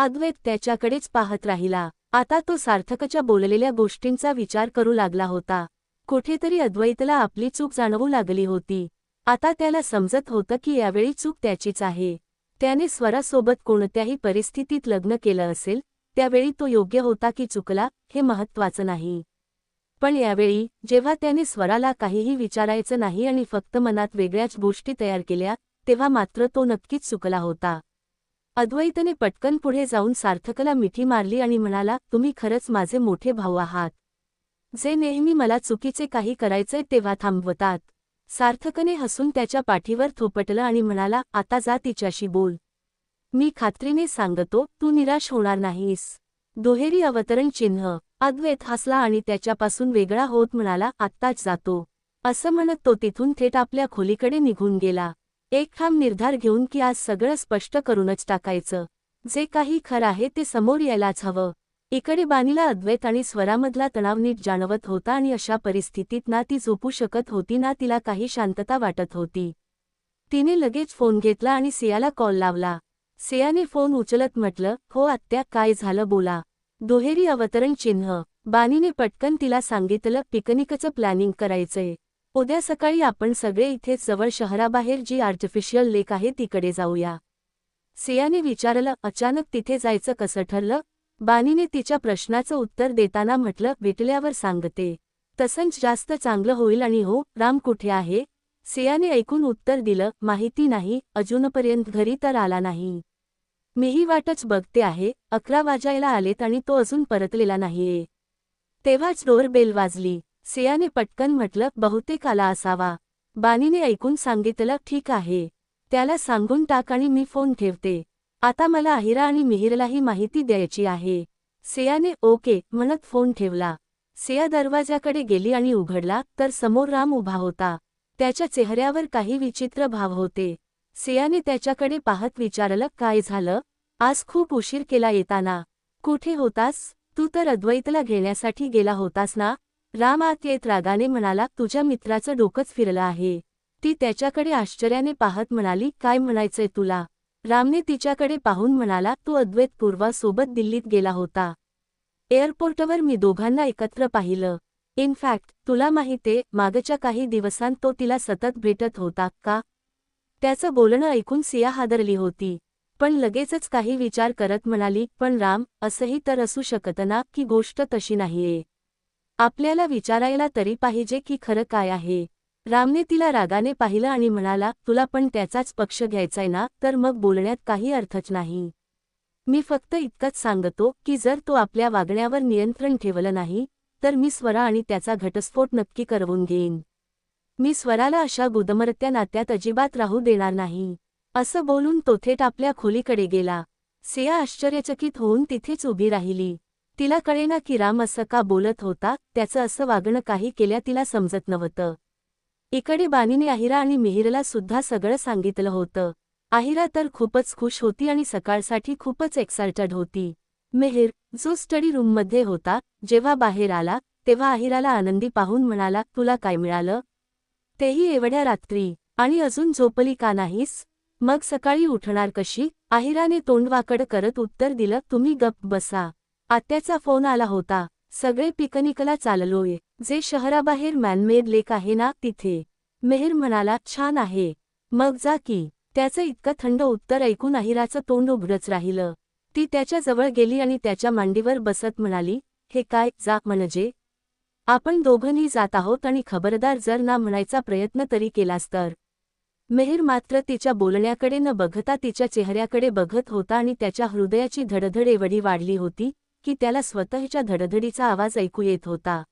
अद्वैत त्याच्याकडेच पाहत राहिला. आता तो सार्थकच्या बोललेल्या गोष्टींचा विचार करू लागला होता. कुठेतरी अद्वैतला आपली चूक जाणवू लागली होती. आता त्याला समजत होतं की यावेळी चूक त्याचीच आहे. त्याने स्वरासोबत कोणत्याही परिस्थितीत लग्न केलं असेल त्यावेळी तो योग्य होता की चुकला हे महत्वाचं नाही. पण यावेळी जेव्हा त्याने स्वराला काहीही विचारायचं नाही आणि फक्त मनात वेगळ्याच गोष्टी तयार केल्या तेव्हा मात्र तो नक्कीच चुकला होता. अद्वैतने पटकन पुढे जाऊन सार्थकला मिठी मारली आणि म्हणाला तुम्ही खरंच माझे मोठे भाऊ आहात. जे नेहमी मला चुकीचे काही करायचंय तेव्हा थांबवतात. सार्थकने हसून त्याच्या पाठीवर थोपटलं आणि म्हणाला आता जा तिच्याशी बोल. मी खात्रीने सांगतो तू निराश होणार नाहीस. दुहेरी अवतरण चिन्ह. अद्वैत हसला आणि त्याच्यापासून वेगळा होत म्हणाला आत्ताच जातो. असं म्हणत तो तिथून थेट आपल्या खोलीकडे निघून गेला. एक ठाम निर्धार घेऊन की आज सगळं स्पष्ट करूनच टाकायचं. जे काही खरं आहे ते समोर यायलाच हवं. इकडे बानीला अद्वैत आणि स्वरामधला तणाव नीट जाणवत होता आणि अशा परिस्थितीत ना ती झोपू शकत होती ना तिला काही शांतता वाटत होती. तिने लगेच फोन घेतला आणि सियाला कॉल लावला. सियाने फोन उचलत म्हटलं हो आत्या काय झालं बोला. दुहेरी अवतरण चिन्ह. बानीने पटकन तिला सांगितलं पिकनिकचं प्लॅनिंग करायचंय. उद्या सकाळी आपण सगळे इथे जवळ शहराबाहेर जी आर्टिफिशियल लेक आहे तिकडे जाऊया. सियाने विचारलं अचानक तिथे जायचं कसं ठरलं? बानीने तिच्या प्रश्नाचं उत्तर देताना म्हटलं भेटल्यावर सांगते. तसंच जास्त चांगलं होईल आणि हो राम कुठे आहे? सियाने ऐकून उत्तर दिलं माहिती नाही अजूनपर्यंत घरी तर आला नाही. मीही वाटच बघते आहे अकरा वाजायला आलेत आणि तो अजून परतलेला नाहीये. तेव्हाच डोर बेल वाजली. सियाने पटकन म्हटलं बहुतेक आला असावा. बानीने ऐकून सांगितलं ठीक आहे. त्याला सांगून टाक आणि मी फोन ठेवते. आता मला अहिरा आणि मिहिरलाही माहिती द्यायची आहे. सियाने ओके म्हणत फोन ठेवला. सिया दरवाजाकडे गेली आणि उघडला तर समोर राम उभा होता. त्याच्या चेहऱ्यावर काही विचित्र भाव होते. सियाने त्याच्याकडे पाहत विचारलं काय झालं? आज खूप उशीर केला येताना. कुठे होतास? तू तर अद्वैतला घेण्यासाठी गेला होतास ना? राम आत येत रागाने म्हणाला तुझ्या मित्राचं डोकंच फिरलं आहे. ती त्याच्याकडे आश्चर्याने पाहत म्हणाली काय म्हणायचंय तुला? रामने तिच्याकडे पाहून म्हणाला तू अद्वैत पूर्वासोबत दिल्लीत गेला होता. एअरपोर्टवर मी दोघांना एकत्र पाहिलं. इनफॅक्ट तुला माहिते मागच्या काही दिवसांत तो तिला सतत भेटत होता का? त्याचं बोलणं ऐकून सिया हादरली होती. पण लगेचच काही विचार करत म्हणाली पण राम असंही तर असू शकत ना की गोष्ट तशी नाहीये. आपल्याला विचारायला तरी पाहिजे की खरं काय आहे. रामने तिला रागाने पाहिलं आणि म्हणाला तुला पण त्याचाच पक्ष घ्यायचाय ना तर मग बोलण्यात काही अर्थच नाही. मी फक्त इतकंच सांगतो की जर तो आपल्या वागण्यावर नियंत्रण ठेवलं नाही तर मी स्वरा आणि त्याचा घटस्फोट नक्की करवून घेईन. मी स्वराला अशा गुदमरत्या नात्यात अजिबात राहू देणार नाही. असं बोलून तो थेट आपल्या खोलीकडे गेला. सिया आश्चर्यचकित होऊन तिथेच उभी राहिली. तिला कळेना की राम असं का बोलत होता त्याचं असं वागणं काही केल्या तिला समजत नव्हतं. इकडे बानीने आहिरा आणि मिहिरला सुद्धा सगळं सांगितलं होतं. आहिरा तर खूपच खुश होती आणि सकाळसाठी खूपच एक्सायटेड होती. मेहिर जो स्टडी रूममध्ये होता जेव्हा बाहेर आला तेव्हा आहिराला आनंदी पाहून म्हणाला तुला काय मिळालं? तेही एवढ्या रात्री. आणि अजून झोपली का नाहीस? मग सकाळी उठणार कशी? आहिराने तोंडवाकड करत उत्तर दिलं तुम्ही गप्प बसा. आत्याचा फोन आला होता. सगळे पिकनिकला चाललोय. जे शहराबाहेर मॅनमेड लेक आहे ना तिथे. मेहर म्हणाला छान आहे. मग जा की. त्याचं इतकं थंड उत्तर ऐकून अहिराचं तोंड उघडच राहिलं. ती त्याच्याजवळ गेली आणि त्याच्या मांडीवर बसत म्हणाली हे काय जा म्हणजे? आपण दोघंही जात आहोत आणि खबरदार जर ना म्हणायचा प्रयत्न तरी केलास तर. मेहर मात्र तिच्या बोलण्याकडे न बघता तिच्या चेहऱ्याकडे बघत होता आणि त्याच्या हृदयाची धडधड एवढी वाढली होती की त्याला स्वतःच्या धडधडीचा आवाज ऐकू येत होता.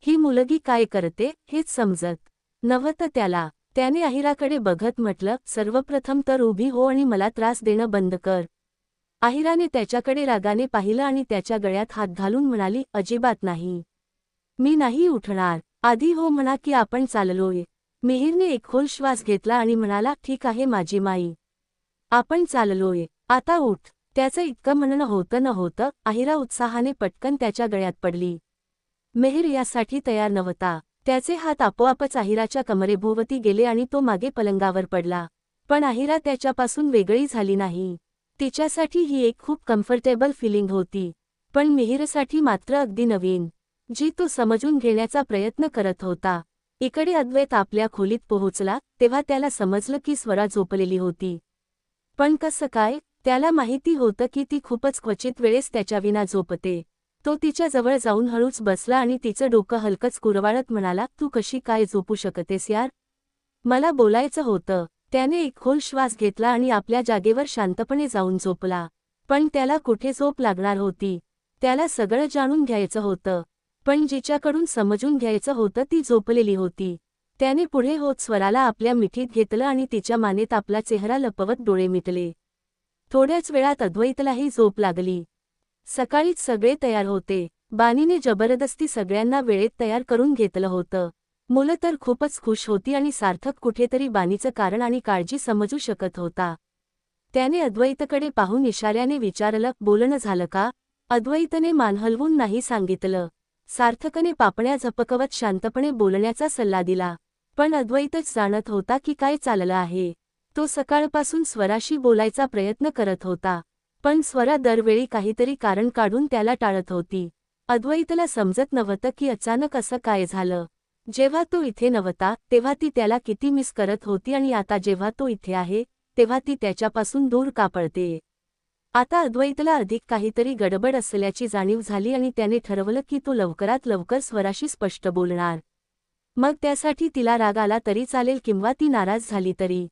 ही मुलगी काय करते हेच समजत नव्हतं त्याला. त्याने अहिराकडे बघत म्हटलं सर्वप्रथम तर उभी हो आणि मला त्रास देणं बंद कर आहिराने त्याच्याकडे रागाने पाहिलं आणि त्याच्या गळ्यात हात घालून म्हणाली अजिबात नाही. मी नाही उठणार. आधी हो म्हणा की आपण चाललोय मिहीरने एक खोल श्वास घेतला आणि म्हणाला ठीक आहे माझी माई. आपण चाललोय. आता उठ. त्याचं इतकं म्हणणं होतं न होतं आहिरा उत्साहाने पटकन त्याच्या गळ्यात पडली. मेहर यासाठी तयार नव्हता. त्याचे हात आपोआपच आहिराच्या कमरेभोवती गेले आणि तो मागे पलंगावर पडला. पण आहिरा त्याच्यापासून वेगळी झाली नाही. तिच्यासाठी ही एक खूप कम्फर्टेबल फिलिंग होती. पण मिहिरसाठी मात्र अगदी नवीन जी तो समजून घेण्याचा प्रयत्न करत होता. इकडे अद्वैत आपल्या खोलीत पोहोचला तेव्हा त्याला समजलं की स्वरा झोपलेली होती. पण कसं काय त्याला माहिती होतं की ती खूपच क्वचित वेळेस त्याच्याविना झोपते. तो तिच्या जवळ जाऊन हळूच बसला आणि तिचं डोकं हलकंच कुरवाळत म्हणाला तू कशी काय झोपू शकतेस यार? मला बोलायचं होतं. त्याने एक खोल श्वास घेतला आणि आपल्या जागेवर शांतपणे जाऊन झोपला. पण त्याला कुठे झोप लागणार होती? त्याला सगळं जाणून घ्यायचं होतं. पण जिच्याकडून समजून घ्यायचं होतं ती झोपलेली होती. त्याने पुढे होत स्वराला आपल्या मिठीत घेतलं आणि तिच्या मानेत आपला चेहरा लपवत डोळे मिटले. थोड्याच वेळात अद्वैतलाही झोप लागली. सकाळीच सगळे तयार होते. बानीने जबरदस्ती सगळ्यांना वेळेत तयार करून घेतलं होतं. मुलं तर खूपच खुश होती आणि सार्थक कुठेतरी बानीचं कारण आणि काळजी समजू शकत होता. त्याने अद्वैतकडे पाहून इशाऱ्याने विचारलं बोलणं झालं का? अद्वैतने मान हलवून नाही सांगितलं. सार्थकने पापण्या झपकवत शांतपणे बोलण्याचा सल्ला दिला. पण अद्वैतच जाणत होता की काय चाललं आहे. तो सकाळपासून स्वराशी बोलायचा प्रयत्न करत होता. पण स्वरा दरवेळी काहीतरी कारण काढून त्याला टाळत होती. अद्वैतला समजत नव्हतं की अचानक असं काय झालं. जेव्हा तो इथे नव्हता तेव्हा ती त्याला किती मिस करत होती आणि आता जेव्हा तो इथे आहे तेव्हा ती त्याच्यापासून दूर का पडते आता अद्वैतला अधिक काहीतरी गडबड असल्याची जाणीव झाली आणि त्याने ठरवलं की तो लवकरात लवकर स्वराशी स्पष्ट बोलणार. मग त्यासाठी तिला राग आला तरी चालेल किंवा ती नाराज झाली तरी.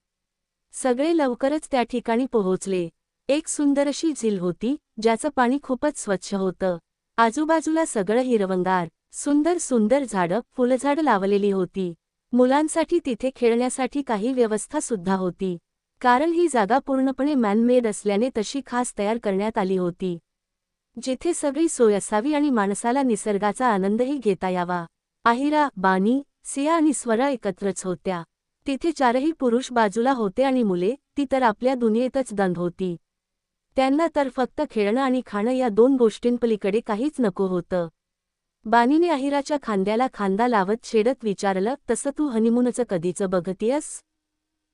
सगळे लवकरच त्या ठिकाणी पोहोचले. एक सुंदर अशी झील होती ज्याचं पाणी खूपच स्वच्छ होतं. आजूबाजूला सगळं हिरवंगार सुंदर सुंदर झाडं फुलझाडं लावलेली होती. मुलांसाठी तिथे खेळण्यासाठी काही व्यवस्था सुद्धा होती. कारण ही जागा पूर्णपणे मॅनमेड असल्याने तशी खास तयार करण्यात आली होती. जिथे सगळी सोय असावी आणि माणसाला निसर्गाचा आनंदही घेता यावा. आहिरा बानी सिया आणि स्वरा एकत्रच होत्या. तिथे चारही पुरुष बाजूला होते आणि मुले ती तर आपल्या दुनियेतच दंध होती. त्यांना तर फक्त खेळणं आणि खाणं या दोन गोष्टींपलीकडे काहीच नको होतं. बानीने अहिराच्या खांद्याला खांदा लावत छेडत विचारलं तसं तू हनीमूनचं कधीचं बघतीयस?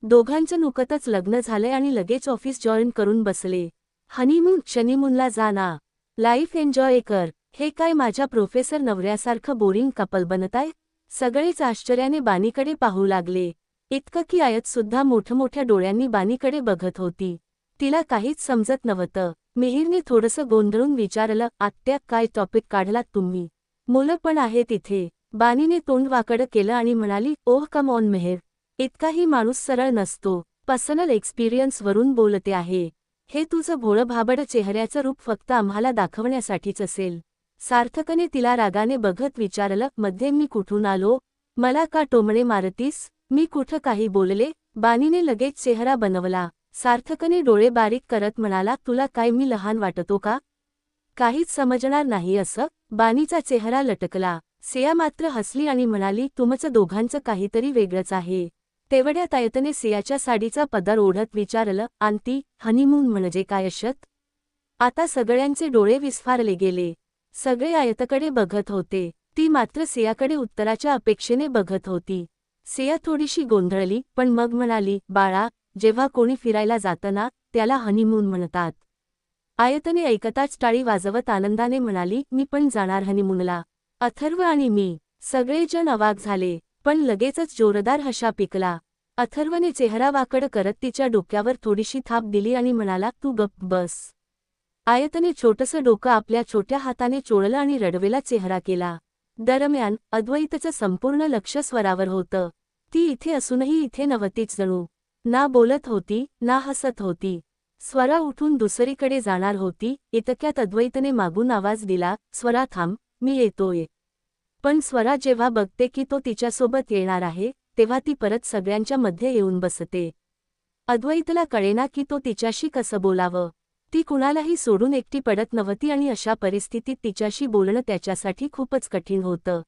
दोघांचं नुकतच लग्न झालंय आणि लगेच ऑफिस जॉईन करून बसले. हनीमून शनीमूनला जा ना. लाईफ एन्जॉय कर. हे काय माझ्या प्रोफेसर नवऱ्यासारखं बोरिंग कपल बनताय? सगळेच आश्चर्याने बानीकडे पाहू लागले. इतकं की आयत सुद्धा मोठमोठ्या डोळ्यांनी बानीकडे बघत होती. तिला काहीच समजत नव्हतं. मिहीरने थोडंसं गोंधळून विचारलं आत्या काय टॉपिक काढलात तुम्ही? मुलं पण आहेत इथे. बानीने तोंड वाकडं केलं आणि म्हणाली ओह कम ऑन मेहर. इतकाही माणूस सरळ नसतो. पर्सनल एक्सपिरियन्सवरून बोलते आहे. हे तुझं भोळं भाबड चेहऱ्याचं रूप फक्त आम्हाला दाखवण्यासाठीच असेल. सार्थकने तिला रागाने बघत विचारलं मध्ये मी कुठून आलो? मला का टोमणे मारतीस? मी कुठं काही बोलले बानीने लगेच चेहरा बनवला. सार्थकने डोळे बारीक करत म्हणाला तुला काय मी लहान वाटतो का? काहीच समजणार नाही असं. बानीचा चेहरा लटकला. सिया मात्र हसली आणि म्हणाली तुमचं दोघांचं काहीतरी वेगळंच आहे. तेवढ्यात आयतने सियाच्या साडीचा पदर ओढत विचारलं आंती हनीमून म्हणजे काय अशत? आता सगळ्यांचे डोळे विस्फारले गेले. सगळे आयतकडे बघत होते. ती मात्र सियाकडे उत्तराच्या अपेक्षेने बघत होती. सिया थोडीशी गोंधळली पण मग म्हणाली बाळा जेव्हा कोणी फिरायला जाताना त्याला हनीमून म्हणतात. आयतने ऐकताच टाळी वाजवत आनंदाने म्हणाली मी पण जाणार हनीमूनला अथर्व आणि मी सगळेजण अवाक झाले पण लगेचच जोरदार हशा पिकला. अथर्वने चेहरा वाकड करत तिच्या डोक्यावर थोडीशी थाप दिली आणि म्हणाला तू गप्प बस. आयतने छोटसं डोकं आपल्या छोट्या हाताने चोळलं आणि रडवेला चेहरा केला. दरम्यान अद्वैतचं संपूर्ण लक्ष स्वरावर होतं. ती इथे असूनही इथे नव्हतीच जणू. ना बोलत होती ना हसत होती. स्वरा उठून दुसरीकडे जाणार होती. इतक्यात अद्वैतने मागून आवाज दिला स्वरा थांब मी येतोय. पण स्वरा जेव्हा बघते की तो तिच्यासोबत येणार आहे तेव्हा ती परत सगळ्यांच्या मध्ये येऊन बसते. अद्वैतला कळेना की तो तिच्याशी कसं बोलावं. ती कुणालाही सोडून एकटी पडत नव्हती आणि अशा परिस्थितीत तिच्याशी बोलणं त्याच्यासाठी खूपच कठीण होतं.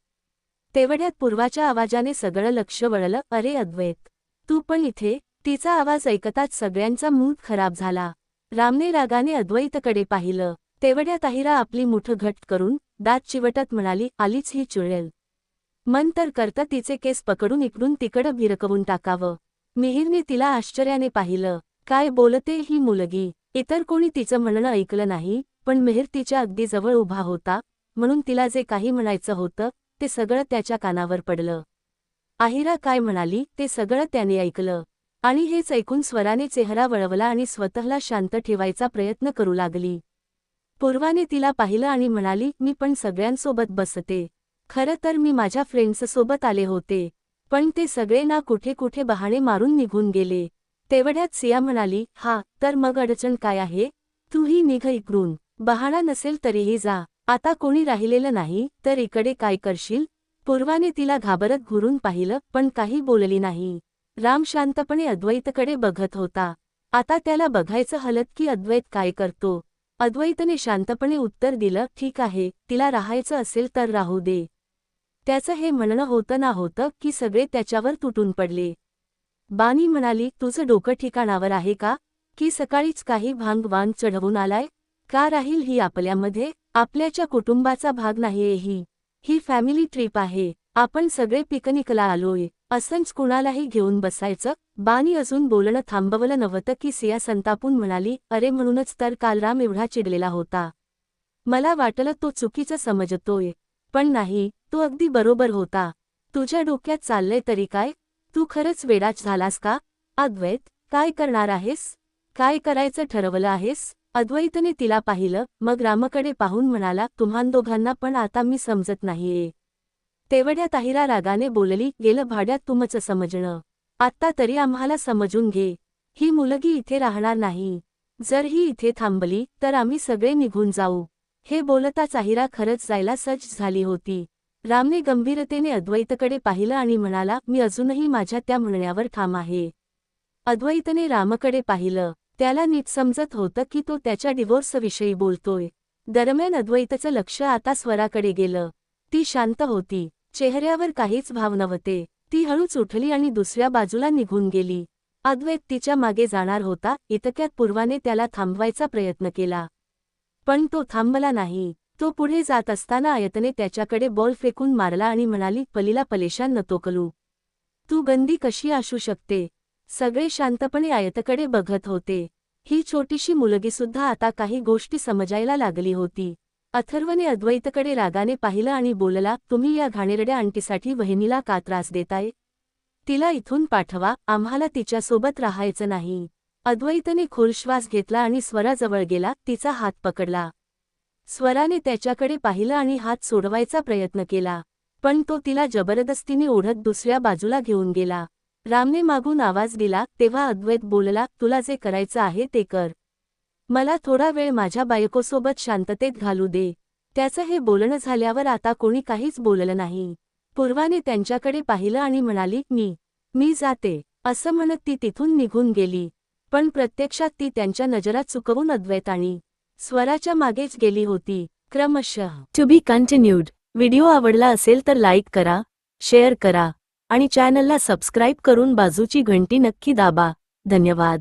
तेवढ्यात पूर्वाच्या आवाजाने सगळं लक्ष वळलं अरे अद्वैत तू पण इथे तिचा आवाज ऐकताच सगळ्यांचा मूड खराब झाला. रामने रागाने अद्वैतकडे पाहिलं. तेवढ्यात ताहिरा आपली मुठ घट करून दात चिवटत म्हणाली आलीच ही चुळेल मन तर करतं तिचे केस पकडून इकडून तिकडं भिरकवून टाकावं. मिहिरने तिला आश्चर्याने पाहिलं. काय बोलते ही मुलगी? इतर कोणी तिचं म्हणणं ऐकलं नाही पण मेहर तिच्या अगदी जवळ उभा होता म्हणून तिला जे काही म्हणायचं होतं ते सगळं त्याच्या कानावर पडलं. आहिरा काय म्हणाली ते सगळं त्याने ऐकलं. आणि हेच ऐकून स्वराने चेहरा वळवला आणि स्वतःला शांत ठेवायचा प्रयत्न करू लागली. पूर्वाने तिला पाहिलं आणि म्हणाली मी पण सगळ्यांसोबत बसते. खरं तर मी माझ्या फ्रेंड्ससोबत आले होते. पण ते सगळे ना कुठे कुठे बहाणे मारून निघून गेले. तेवढ्यात सिया म्हणाली हा तर मग अडचण काय आहे? तूही निघ इकडून. बहाणा नसेल तरीही जा. आता कोणी राहिलेलं नाही तर इकडे काय करशील? पूर्वाने तिला घाबरत घुरून पाहिलं पण काही बोलली नाही. राम शांतपणे अद्वैतकडे बघत होता. आता त्याला बघायचं हलत की अद्वैत काय करतो. अद्वैतने शांतपणे उत्तर दिलं ठीक आहे तिला राहायचं असेल तर राहू दे. त्याचं हे म्हणणं होतं ना होतं की सगळे त्याच्यावर तुटून पडले. बानी म्हणाली तुझं डोकं ठिकाणावर आहे का? की सकाळीच काही भांग वांग चढवून आलाय? का राहील ही आपल्यामध्ये? आपल्याच्या कुटुंबाचा भाग नाहीये ही. ही फॅमिली ट्रिप आहे. आपण सगळे पिकनिकला आलोय. असंच कुणालाही घेऊन बसायचं. बानी अजून बोलणं थांबवलं नव्हतं की सिया संतापून म्हणाली अरे म्हणूनच तर काल राम एवढा चिडलेला होता. मला वाटलं तो चुकीचं समजतोय. पण नाही तो अगदी बरोबर होता. तुझ्या डोक्यात चाललंय तरी काय? तू खरंच वेडाच झालास का? अद्वैत काय करणार आहेस? काय करायचं ठरवलं आहेस? अद्वैतने तिला पाहिलं मग रामकडे पाहून म्हणाला तुम्हान दोघांना पण आता मी समजत नाहीये. तेवढ्या ताहिरा रागाने बोलली गेलं भाड्यात तुमचं समजणं. आत्ता तरी आम्हाला समजून घे. ही मुलगी इथे राहणार नाही. जर ही इथे थांबली तर आम्ही सगळे निघून जाऊ. हे बोलता चाहिरा खरंच जायला सज्ज झाली होती. रामने गंभीरतेने अद्वैतकडे पाहिलं आणि म्हणाला मी अजूनही माझ्या त्या म्हणण्यावर ठाम आहे. अद्वैतने रामकडे पाहिलं. त्याला नीट समजत होतं की तो त्याच्या डिव्होर्सविषयी बोलतोय. दरम्यान अद्वैतचं लक्ष आता स्वराकडे गेलं. ती शांत होती. चेहऱ्यावर काहीच भाव नव्हते. ती हळूच उठली आणि दुसऱ्या बाजूला निघून गेली. अद्वैत तिच्यामागे जाणार होता. इतक्यात पूर्वाने त्याला थांबवायचा प्रयत्न केला. पण तो थांबला नाही. तो पुढे जात असताना आयतने त्याच्याकडे बॉल फेकून मारला आणि म्हणाली पलीला पलेशान नको कलू तू गंदी कशी असू शकते? सगळे शांतपणे आयतकडे बघत होते. ही छोटीशी मुलगीसुद्धा आता काही गोष्टी समजायला लागली होती. अथर्वने अद्वैतकडे रागाने पाहिलं आणि बोलला तुम्ही या घाणेरड्या अंटीसाठी वहिनीला का त्रास देताय? तिला इथून पाठवा आम्हाला तिच्यासोबत राहायचं नाही अद्वैतने खोल श्वास घेतला आणि स्वराजवळ गेला तिचा हात पकडला. स्वराने त्याच्याकडे पाहिलं आणि हात सोडवायचा प्रयत्न केला. पण तो तिला जबरदस्तीने ओढत दुसऱ्या बाजूला घेऊन गेला. रामने मागून आवाज दिला तेव्हा अद्वैत बोलला तुला जे करायचं आहे ते कर. मला थोडा वेळ माझ्या बायकोसोबत शांततेत घालू दे. त्याचं हे बोलणं झाल्यावर आता कोणी काहीच बोललं नाही. पूर्वाने त्यांच्याकडे पाहिलं आणि म्हणाली मी मी जाते. असं म्हणत ती तिथून निघून गेली. पण प्रत्यक्षात ती त्यांच्या नजरात चुकवून अद्वैत आणि स्वराच्या मागेच गेली होती. क्रमशः. टू बी कंटिन्यूड व्हिडिओ आवडला असेल तर लाईक करा शेअर करा आणि चॅनलला सबस्क्राईब करून बाजूची घंटी नक्की दाबा. धन्यवाद.